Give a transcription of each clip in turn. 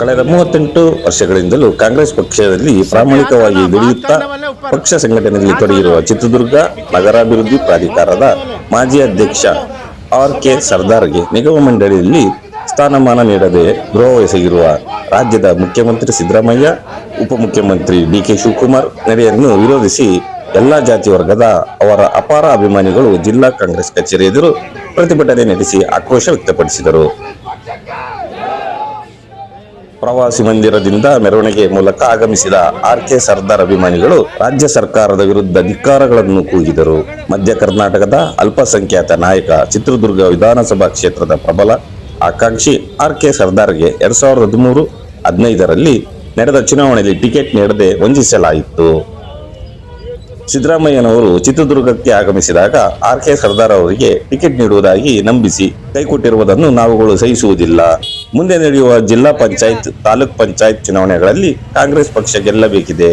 ಕಳೆದ ಮೂವತ್ತೆಂಟು ವರ್ಷಗಳಿಂದಲೂ ಕಾಂಗ್ರೆಸ್ ಪಕ್ಷದಲ್ಲಿ ಪ್ರಾಮಾಣಿಕವಾಗಿ ದುಡಿಯುತ್ತಾ ಪಕ್ಷ ಸಂಘಟನೆಯಲ್ಲಿ ತೊಡಗಿರುವ ಚಿತ್ರದುರ್ಗ, ನಗರಾಭಿವೃದ್ಧಿ ಪ್ರಾಧಿಕಾರದ ಮಾಜಿ ಅಧ್ಯಕ್ಷ ಆರ್ ಕೆ ಸರ್ದಾರ್ಗೆ ನಿಗಮ ಮಂಡಳಿಯಲ್ಲಿ ಸ್ಥಾನಮಾನ ನೀಡದೆ ಗೃಹವಹಿಸಿರುವ ರಾಜ್ಯದ ಮುಖ್ಯಮಂತ್ರಿ ಸಿದ್ದರಾಮಯ್ಯ, ಉಪಮುಖ್ಯಮಂತ್ರಿ ಡಿ ಕೆ ಶಿವಕುಮಾರ್ ನಡೆಯನ್ನು ವಿರೋಧಿಸಿ ಎಲ್ಲ ಜಾತಿ ವರ್ಗದ ಅವರ ಅಪಾರ ಅಭಿಮಾನಿಗಳು ಜಿಲ್ಲಾ ಕಾಂಗ್ರೆಸ್ ಕಚೇರಿ ಎದುರು ಪ್ರತಿಭಟನೆ ನಡೆಸಿ ಆಕ್ರೋಶ ವ್ಯಕ್ತಪಡಿಸಿದರು. ಪ್ರವಾಸಿ ಮಂದಿರದಿಂದ ಮೆರವಣಿಗೆ ಮೂಲಕ ಆಗಮಿಸಿದ ಆರ್ ಕೆ ಸರ್ದಾರ್ ಅಭಿಮಾನಿಗಳು ರಾಜ್ಯ ಸರ್ಕಾರದ ವಿರುದ್ಧ ಧಿಕ್ಕಾರಗಳನ್ನು ಕೂಗಿದರು. ಮಧ್ಯ ಕರ್ನಾಟಕದ ಅಲ್ಪಸಂಖ್ಯಾತ ನಾಯಕ ಚಿತ್ರದುರ್ಗ ವಿಧಾನಸಭಾ ಕ್ಷೇತ್ರದ ಪ್ರಬಲ ಆಕಾಂಕ್ಷಿ ಆರ್ ಕೆ ಸರ್ದಾರ್ಗೆ ಎರಡ್ ಸಾವಿರದ ಹದಿಮೂರು ಹದಿನೈದರಲ್ಲಿ ನಡೆದ ಚುನಾವಣೆಯಲ್ಲಿ ಟಿಕೆಟ್ ನೀಡದೆ ವಂಚಿಸಲಾಯಿತು. ಸಿದ್ದರಾಮಯ್ಯನವರು ಚಿತ್ರದುರ್ಗಕ್ಕೆ ಆಗಮಿಸಿದಾಗ ಆರ್ ಕೆ ಸರ್ದಾರ್ ಅವರಿಗೆ ಟಿಕೆಟ್ ನೀಡುವುದಾಗಿ ನಂಬಿಸಿ ಕೈಕೊಟ್ಟಿರುವುದನ್ನು ನಾವುಗಳು ಸಹಿಸುವುದಿಲ್ಲ. ಮುಂದೆ ನಡೆಯುವ ಜಿಲ್ಲಾ ಪಂಚಾಯತ್, ತಾಲೂಕ್ ಪಂಚಾಯತ್ ಚುನಾವಣೆಗಳಲ್ಲಿ ಕಾಂಗ್ರೆಸ್ ಪಕ್ಷ ಗೆಲ್ಲಬೇಕಿದೆ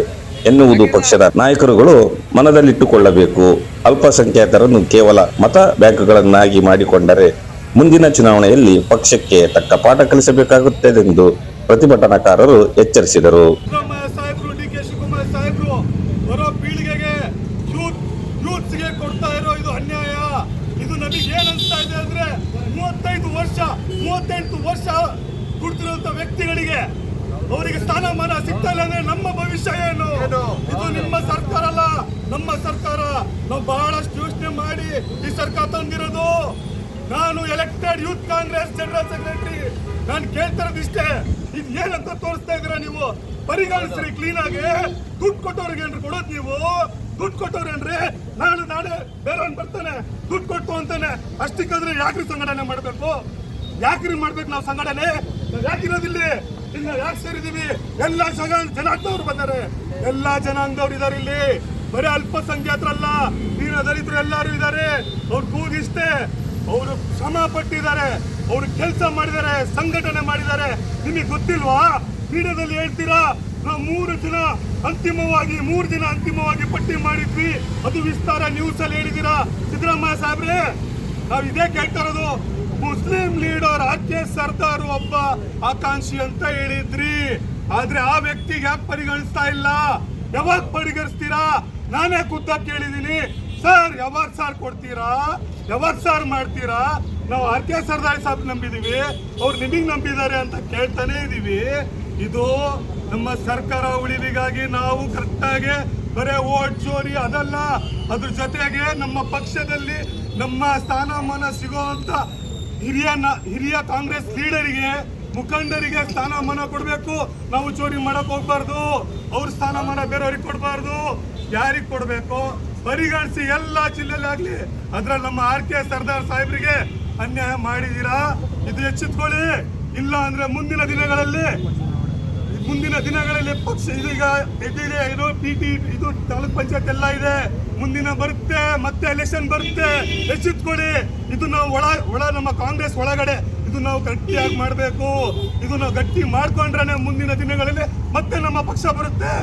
ಎನ್ನುವುದು ಪಕ್ಷದ ನಾಯಕರುಗಳು ಮನದಲ್ಲಿಟ್ಟುಕೊಳ್ಳಬೇಕು. ಅಲ್ಪಸಂಖ್ಯಾತರನ್ನು ಕೇವಲ ಮತ ಬ್ಯಾಂಕ್ಗಳನ್ನಾಗಿ ಮಾಡಿಕೊಂಡರೆ ಮುಂದಿನ ಚುನಾವಣೆಯಲ್ಲಿ ಪಕ್ಷಕ್ಕೆ ತಕ್ಕ ಪಾಠ ಕಲಿಸಬೇಕಾಗುತ್ತದೆಂದು ಪ್ರತಿಭಟನಾಕಾರರು ಎಚ್ಚರಿಸಿದರು. ಅನ್ಯಾಯ. ಇದು ನಮಗೆ ಏನ್ ಅನ್ಸ್ತಾ ಇದೆ ಅಂದ್ರೆ ಮೂವತ್ತೈದು ವರ್ಷ ಮೂವತ್ತೆಂಟು ವರ್ಷ ಕುಡ್ತಿರುವಂತ ವ್ಯಕ್ತಿಗಳಿಗೆ ಅವರಿಗೆ ಸ್ಥಾನಮಾನ ಸಿಗ್ತಾ ಇಲ್ಲ ಅಂದ್ರೆ ನಮ್ಮ ಭವಿಷ್ಯ ಏನು? ಇದು ನಿಮ್ಮ ಸರ್ಕಾರ ಅಲ್ಲ. ನಮ್ಮ ಸರ್ಕಾರ ನಾವು ಬಹಳಷ್ಟು ಯೋಚನೆ ಮಾಡಿ ಈ ಸರ್ಕಾರ ತಂದಿರೋದು. ನಾನು elected youth Congress general secretary ನಾನು ಕೇಳ್ತಾ ಇರೋದು ಇಷ್ಟೇ. ಇದು ಏನಂತ ತೋರಿಸ್ತಾ ಇದ್ದೀರಾ ನೀವು? ಪರಿಗಣಿಸ್ರಿ ಕ್ಲೀನ್ ಆಗಿ. ದುಡ್ಡು ಕೊಟ್ಟವ್ರಿಗೆ ಏನ್ರಿ ಕೊಡೋದು ನೀವು? ದುಡ್ಡು ಕೊಟ್ಟವ್ರೇನ್ರಿ? ನಾನು ನಾಳೆ ಬೇರೆಯವ್ನು ಬರ್ತಾನೆ. ದುಡ್ಡು ಕೊಟ್ಟು ಅಂತಾನೆ ಅಷ್ಟಕ್ಕಾದ್ರೆ ಯಾಕ್ರಿ ಸಂಘಟನೆ ಮಾಡಬೇಕು? ಯಾಕ್ರಿ ಮಾಡ್ಬೇಕು ನಾವು ಸಂಘಟನೆ? ಯಾಕಿರೋದಿಲ್ಲಿ ಇನ್ನ ಯಾಕೆ ಸೇರಿದೀವಿ? ಎಲ್ಲಾ ಜನ ಜನಾಂಗದವ್ರು ಬಂದಾರೆ. ಎಲ್ಲಾ ಜನಾಂಗದವ್ರು ಇದಾರೆ ಇಲ್ಲಿ. ಬರೀ ಅಲ್ಪಸಂಖ್ಯಾತರಲ್ಲ ನೀರ ದಲಿತರು ಎಲ್ಲರೂ ಇದ್ದಾರೆ ಅವ್ರು ಕೂಗಿಷ್ಟೇ ಅವರು ಶ್ರಮ ಪಟ್ಟಿದ್ದಾರೆ. ಅವರು ಕೆಲಸ ಮಾಡಿದ್ದಾರೆ, ಸಂಘಟನೆ ಮಾಡಿದ್ದಾರೆ. ನಿಮಗೆ ಗೊತ್ತಿಲ್ವಾ? ಮೀಡಿಯಾದಲ್ಲಿ ಹೇಳ್ತೀರಾ? ನಾವು ಮೂರು ದಿನ ಅಂತಿಮವಾಗಿ, ಮೂರು ದಿನ ಅಂತಿಮವಾಗಿ ಪಟ್ಟಿ ಮಾಡಿದ್ವಿ. ಅದು ವಿಸ್ತಾರ ನ್ಯೂಸ್ ಅಲ್ಲಿ ಹೇಳಿದ್ದೀರಾ? ಸಿದ್ದರಾಮಯ್ಯ ಸಾಹೇಬ್ರೆ, ನಾವು ಇದೇ ಕೇಳ್ತಾ ಇರೋದು, Muslim leader R K Sardar ಒಬ್ಬ ಆಕಾಂಕ್ಷಿ ಅಂತ ಹೇಳಿದ್ರಿ. ಆದ್ರೆ ಆ ವ್ಯಕ್ತಿಗೆ ಯಾಕೆ ಪರಿಗಣಿಸ್ತಾ ಇಲ್ಲ? ಯಾವಾಗ ಪರಿಗಣಿಸ್ತೀರಾ? ನಾನೇ ಖುದ್ದ ಕೇಳಿದೀನಿ ಸರ್, ಯಾವಾಗ ಸಾರ್ ಕೊಡ್ತೀರಾ? ಯಾವಾಗ ಸಾರ್ ಮಾಡ್ತೀರಾ? ನಾವು ಆರ್ ಕೆ ಸರ್ದಾರ್ ಸಾಹೇಬ್ ನಂಬಿದೀವಿ. ಅವ್ರು ನಿಮಗೆ ನಂಬಿದ್ದಾರೆ ಅಂತ ಕೇಳ್ತಾನೆ ಇದೀವಿ. ಇದು ನಮ್ಮ ಸರ್ಕಾರ ಉಳಿವಿಗಾಗಿ ನಾವು ಕರೆಕ್ಟಾಗಿ ಬರೇ ಓಟ್ ಚೋರಿ ಅದಲ್ಲ. ಅದ್ರ ಜೊತೆಗೆ ನಮ್ಮ ಪಕ್ಷದಲ್ಲಿ ನಮ್ಮ ಸ್ಥಾನಮಾನ ಸಿಗುವಂತ ಹಿರಿಯ ಹಿರಿಯ ಕಾಂಗ್ರೆಸ್ ಲೀಡರಿಗೆ, ಮುಖಂಡರಿಗೆ ಸ್ಥಾನಮಾನ ಕೊಡಬೇಕು. ನಾವು ಚೋರಿ ಮಾಡಕ್ ಹೋಗ್ಬಾರ್ದು. ಅವ್ರ ಸ್ಥಾನಮಾನ ಬೇರೆಯವ್ರಿಗೆ ಕೊಡಬಾರ್ದು. ಯಾರಿಗೆ ಕೊಡಬೇಕು? ಪರಿಗಣಿಸಿ ಎಲ್ಲ ಜಿಲ್ಲೆಯಲ್ಲಿ ಆಗ್ಲಿ. ಅದ್ರಲ್ಲಿ ನಮ್ಮ ಆರ್ ಕೆ ಸರ್ದಾರ್ ಸಾಹೇಬ್ರಿಗೆ ಅನ್ಯಾಯ ಮಾಡಿದೀರಾ? ಇದು ಎಚ್ಚೆತ್ಕೊಳ್ಳಿ. ಇಲ್ಲ ಅಂದ್ರೆ ಮುಂದಿನ ದಿನಗಳಲ್ಲಿ ಮುಂದಿನ ದಿನಗಳಲ್ಲಿ ಪಕ್ಷ ಇದೀಗ ಎದ್ದಿದೆ ಇದು ಪಿ ಟಿ ಇದು ತಾಲೂಕ್ ಪಂಚಾಯತ್ ಎಲ್ಲ ಇದೆ. ಮುಂದಿನ ಬರುತ್ತೆ, ಮತ್ತೆ ಎಲೆಕ್ಷನ್ ಬರುತ್ತೆ. ಎಚ್ಚೆತ್ಕೊಳ್ಳಿ. ಇದು ನಾವು ಒಳ ಒಳ ನಮ್ಮ ಕಾಂಗ್ರೆಸ್ ಒಳಗಡೆ ಇದು ನಾವು ಗಟ್ಟಿಯಾಗಿ ಮಾಡಬೇಕು. ಇದು ನಾವು ಗಟ್ಟಿ ಮಾಡ್ಕೊಂಡ್ರೆ ಮುಂದಿನ ದಿನಗಳಲ್ಲಿ ಮತ್ತೆ ನಮ್ಮ ಪಕ್ಷ ಬರುತ್ತೆ.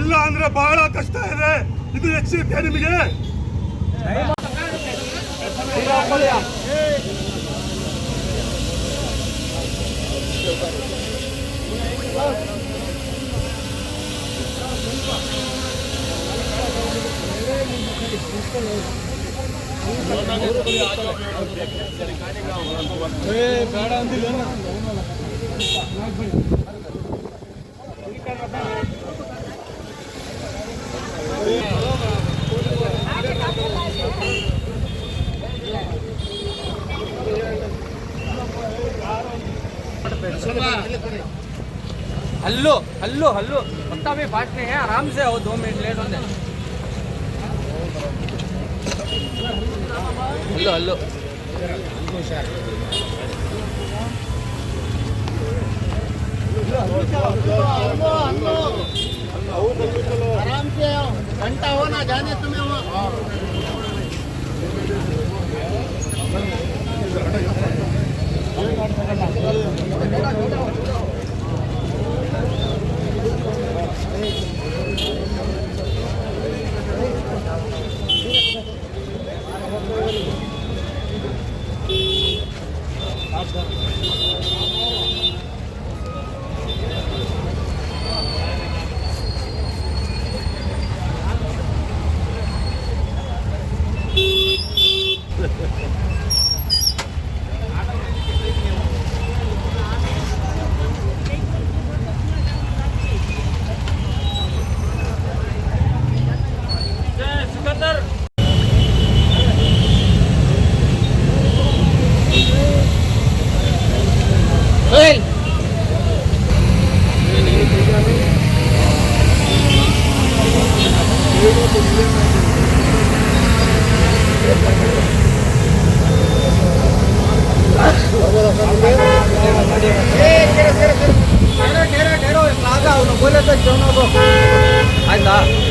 ಇಲ್ಲ ಅಂದ್ರೆ ಬಹಳ ಕಷ್ಟ ಇದೆ. ಇದು ಎಚ್ಚರಿಕೆ ನಿಮಗೆ? हल्लो हल्लो हल्लो पत्ता भी फास्ट नहीं है, आराम से हो दो मिनट लेट होते हल्लो हल्लो आराम से घंटा हो ना जाने तुम्हें वहाँ 감.